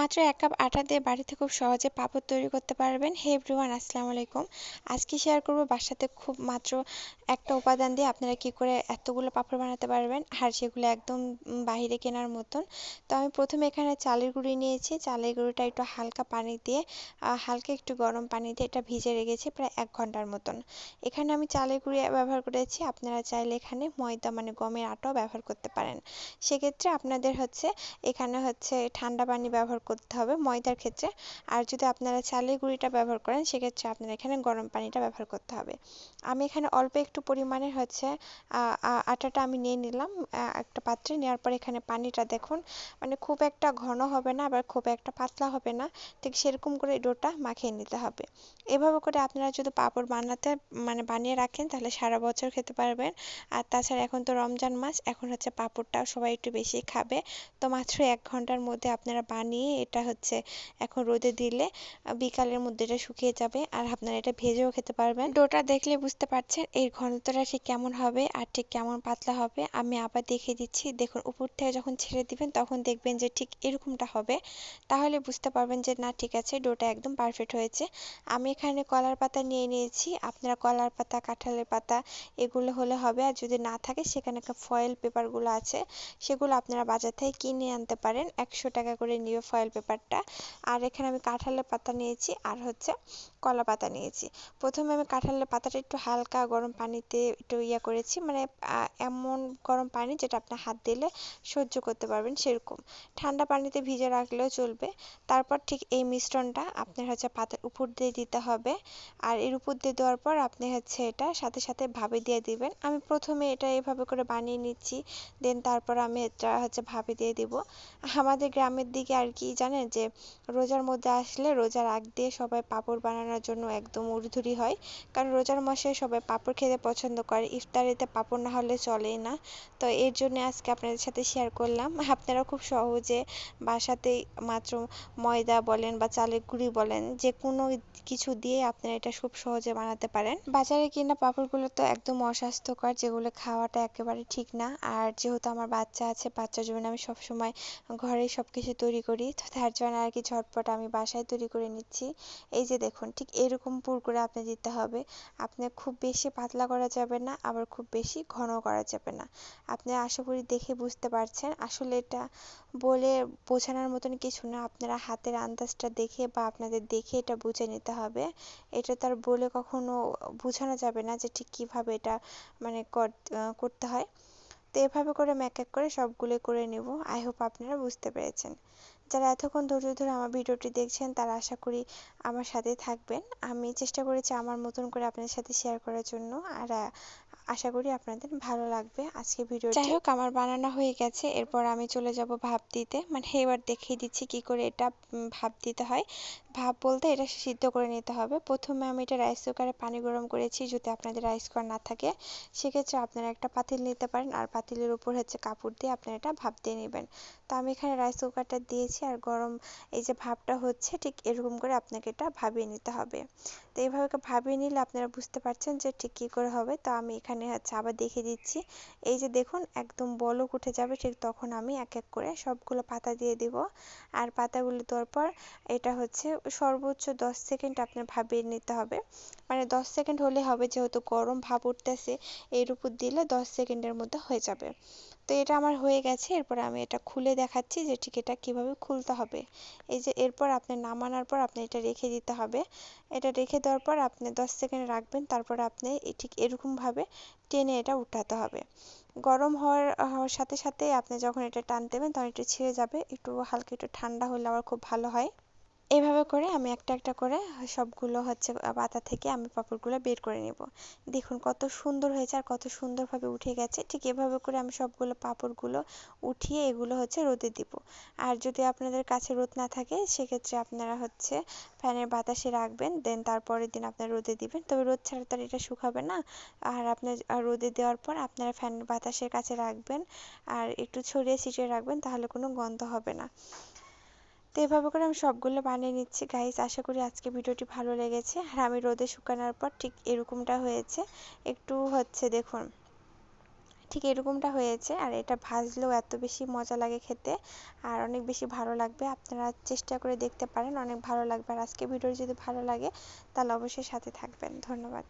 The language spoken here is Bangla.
মাত্র এক কাপ আটা দিয়ে বাড়িতে খুব সহজে পাপড় তৈরি করতে পারবেন। হে এভরিওয়ান, আসসালামু আলাইকুম। আজকে শেয়ার করব বাসাতে খুব মাত্র একটা উপাদান দিয়ে আপনারা কি করে এতগুলো পাপড় বানাতে পারবেন আর সেগুলো একদম বাহিরে কেনার মতন। তো আমি প্রথমে এখানে চালের গুঁড়ি নিয়েছি। চালের গুঁড়িটা একটু হালকা পানি দিয়ে হালকা একটু গরম পানি দিয়ে এটা ভিজে রেখেছি প্রায় এক ঘণ্টার মতন। এখানে আমি চালের গুঁড়ি ব্যবহার করেছি। আপনারা চাইলে এখানে ময়দা মানে গমের আটাও ব্যবহার করতে পারেন। সেক্ষেত্রে আপনাদের হচ্ছে, এখানে হচ্ছে ঠান্ডা পানি ব্যবহার করতে হবে ময়দার ক্ষেত্রে। আর যদি আপনারা চালের গুঁড়িটা ব্যবহার করেন, সেক্ষেত্রে আপনারা এখানে গরম পানিটা ব্যবহার করতে হবে। আমি এখানে অল্প একটু পরিমাণের হচ্ছে আটাটা আমি নিয়ে নিলাম একটা পাত্রে। নেওয়ার পর এখানে পানিটা দেখুন মানে খুব একটা ঘন হবে না, আবার খুব একটা পাতলা হবে না। ঠিক সেরকম করে ডোটা মাখিয়ে নিতে হবে। এভাবে করে আপনারা যদি পাঁপড় বানাতে মানে বানিয়ে রাখেন, তাহলে সারা বছর খেতে পারবেন। আর তাছাড়া এখন তো রমজান মাস, এখন হচ্ছে পাঁপড়টাও সবাই একটু বেশি খাবে। তো মাত্র এক ঘণ্টার মধ্যে আপনারা বানিয়ে এটা হচ্ছে এখন রোদে দিলে বিকালের মধ্যে এটা শুকিয়ে যাবে। আর আপনারা এটা ভেজেও খেতে পারবেন। ডোটা দেখলে বুঝতে পারছেন এর ঘনত্বটা ঠিক কেমন হবে আর ঠিক কেমন পাতলা হবে। আমি আবার দেখিয়ে দিচ্ছি। দেখুন, উপর থেকে যখন ছেড়ে দিবেন, তখন দেখবেন যে ঠিক এরকমটা হবে। তাহলে বুঝতে পারবেন যে না, ঠিক আছে, ডোটা একদম পারফেক্ট হয়েছে। আমি এখানে কলার পাতা নিয়ে নিয়েছি। আপনারা কলার পাতা, কাঁঠালের পাতা এগুলো হলে হবে। আর যদি না থাকে, সেখানে একটা ফয়েল পেপারগুলো আছে। সেগুলো আপনারা বাজার থেকে কিনে আনতে পারেন। একশো টাকা করে নিয়ে ফয়েল পেপারটা আর এখানে আমি কাঁঠালের পাতা নিয়েছি আর হচ্ছে কলা পাতা নিয়েছি। প্রথমে আমি কাঁঠালের পাতাটা একটু হালকা গরম পানিতে একটু ইয়া করেছি মানে এমন গরম পানি যেটা আপনার হাত দিলে সহ্য করতে পারবেন সেরকম। ঠান্ডা পানিতে ভিজে রাখলেও চলবে। তারপর ঠিক এই মিশ্রণটা আপনার হচ্ছে পাতার উপর দিয়ে দিতে হবে। আর এর উপর দিয়ে দেওয়ার পর আপনি হচ্ছে এটা সাথে সাথে ভাবে দিয়ে দিবেন। আমি প্রথমে এটা এভাবে করে বানিয়ে নিচ্ছি, দেন তারপর আমি এটা হচ্ছে ভাবে দিয়ে দিব। আমাদের গ্রামের দিকে আর কি জানেন যে রোজার মধ্যে আসলে রোজার আগ দিয়ে সবাই পাঁপড় বানানোর জন্য একদম উড়ধুরি হয়। কারণ রোজার মাসে সবাই পাঁপড় খেতে পছন্দ করে, ইফতারিতে পাঁপড় না হলে চলেই না। তো এর জন্য আজকে আপনাদের সাথে শেয়ার করলাম। আপনারা খুব সহজে বাসাতেই মাত্র ময়দা বলেন বা চালের গুঁড়ি বলেন, যে কোনো কিছু দিয়ে আপনারা এটা খুব সহজে বানাতে পারেন। বাজারে কিনা পাঁপড়গুলো তো একদম অস্বাস্থ্যকর, যেগুলো খাওয়াটা একেবারে ঠিক না। আর যেহেতু আমার বাচ্চা আছে বাচ্চার জন্য আমি সবসময় ঘরেই সব কিছু তৈরি করি তো তার জন্য আর কি ঝটপট আমি বাসায় তৈরি করে নিচ্ছি। এই যে দেখুন, ঠিক এরকম পুর করে আপনি দিতে হবে। আপনি খুব বেশি পাতলা করা যাবে না, আবার খুব বেশি ঘন করা যাবে না। আপনি আশা করি দেখে বুঝতে পারছেন। আসলে এটা বলে বোঝানোর মতন কিছু না। আপনারা হাতের আন্দাজটা দেখে বা আপনাদের দেখে এটা বুঝে নিতে হবে। এটা তার বলে কখনো বোঝানো যাবে না যে ঠিক কীভাবে এটা মানে করতে হয়। তো এভাবে করে আমি এক করে সবগুলো করে নেব। আই হোপ আপনারা বুঝতে পেরেছেন। যারা এতক্ষণ ধৈর্য ধরে আমার ভিডিওটি দেখছেন, তারা আশা করি আমার সাথেই থাকবেন। আমি চেষ্টা করেছি আমার মতন করে আপনাদের সাথে শেয়ার করার জন্য। আর আশা করি আপনাদের ভালো লাগবে আজকে ভিডিও যাই হোক, আমার বানানো হয়ে গেছে। এরপর আমি চলে যাব ভাপ দিতে মানে এবার দেখিয়ে দিচ্ছি কি করে এটা ভাপ দিতে হয়। ভাপ বলতে এটা সিদ্ধ করে নিতে হবে। প্রথমে আমি এটা রাইস কুকারে পানি গরম করেছি যদি আপনাদের রাইস কুকার না থাকে, সেক্ষেত্রে আপনারা একটা পাতিল নিতে পারেন আর পাতিলের উপর হচ্ছে কাপড় দিয়ে আপনারা এটা ভাপ দিয়ে নেবেন। তো আমি এখানে রাইস কুকারটা দিয়েছি আর গরম এই যে ভাপটা হচ্ছে ঠিক এরকম করে আপনাকে এটা ভাবিয়ে নিতে হবে। তো এইভাবে ভাবিয়ে নিলে আপনারা বুঝতে পারছেন যে ঠিক কী করে হবে। তো আমি এখানে হচ্ছে আবার দেখিয়ে দিচ্ছি। এই যে দেখুন একদম বলক উঠে যাবে ঠিক তখন আমি এক এক করে সবগুলো পাতা দিয়ে দিব। আর পাতাগুলো দেওয়ার পর এটা হচ্ছে সর্বোচ্চ দশ সেকেন্ড আপনার ভাবিয়ে নিতে হবে। মানে দশ সেকেন্ড হলে হবে যেহেতু গরম ভাপ উঠতেছে, এর উপর দিলে দশ সেকেন্ডের মধ্যে হয়ে যাবে। তো এটা আমার হয়ে গেছে, এরপর আমি এটা খুলে দেখাচ্ছি যে ঠিক এটা কীভাবে খুলতে হবে। এই যে এরপর আপনি নামানোর পর আপনি এটা রেখে দিতে হবে। এটা রেখে দেওয়ার পর আপনি দশ সেকেন্ড রাখবেন, তারপর আপনি ঠিক এরকমভাবে টেনে এটা উঠাতে হবে। গরম হওয়ার হওয়ার সাথে সাথে আপনি যখন এটা টান দেবেন, তখন একটু ছিঁড়ে যাবে, একটু হালকা একটু ঠান্ডা হলে আবার খুব ভালো হয়। এভাবে করে আমি একটা একটা করে সবগুলো হচ্ছে পাতা থেকে আমি পাঁপড়গুলো বের করে নেব। দেখুন কত সুন্দর হয়েছে আর কত সুন্দরভাবে উঠে গেছে। ঠিক এভাবে করে আমি সবগুলো পাঁপড়গুলো উঠিয়ে এগুলো হচ্ছে রোদে দিব। আর যদি আপনাদের কাছে রোদ না থাকে, সেক্ষেত্রে আপনারা হচ্ছে ফ্যানের বাতাসে রাখবেন, দেন তারপরের দিন আপনারা রোদে দিবেন। তবে রোদ ছাড়া তো এটা শুকাবে না। আর আপনার রোদে দেওয়ার পর আপনারা ফ্যানের বাতাসের কাছে রাখবেন। আর একটু ছড়িয়ে ছিটিয়ে রাখবেন, তাহলে কোনো গন্ধ হবে না। তো এভাবে করে আমি সবগুলো বানিয়ে নিচ্ছি গাইস আশা করি আজকে ভিডিওটি ভালো লেগেছে। আর আমি রোদে শুকানোর পর ঠিক এরকমটা হয়েছে। একটু হচ্ছে দেখুন, ঠিক এরকমটা হয়েছে। আর এটা ভাজলেও এত বেশি মজা লাগে খেতে। আর অনেক বেশি ভালো লাগবে। আপনারা চেষ্টা করে দেখতে পারেন। অনেক ভালো লাগবে। আর আজকে ভিডিও যদি ভালো লাগে, তাহলে অবশ্যই সাথে থাকবেন। ধন্যবাদ।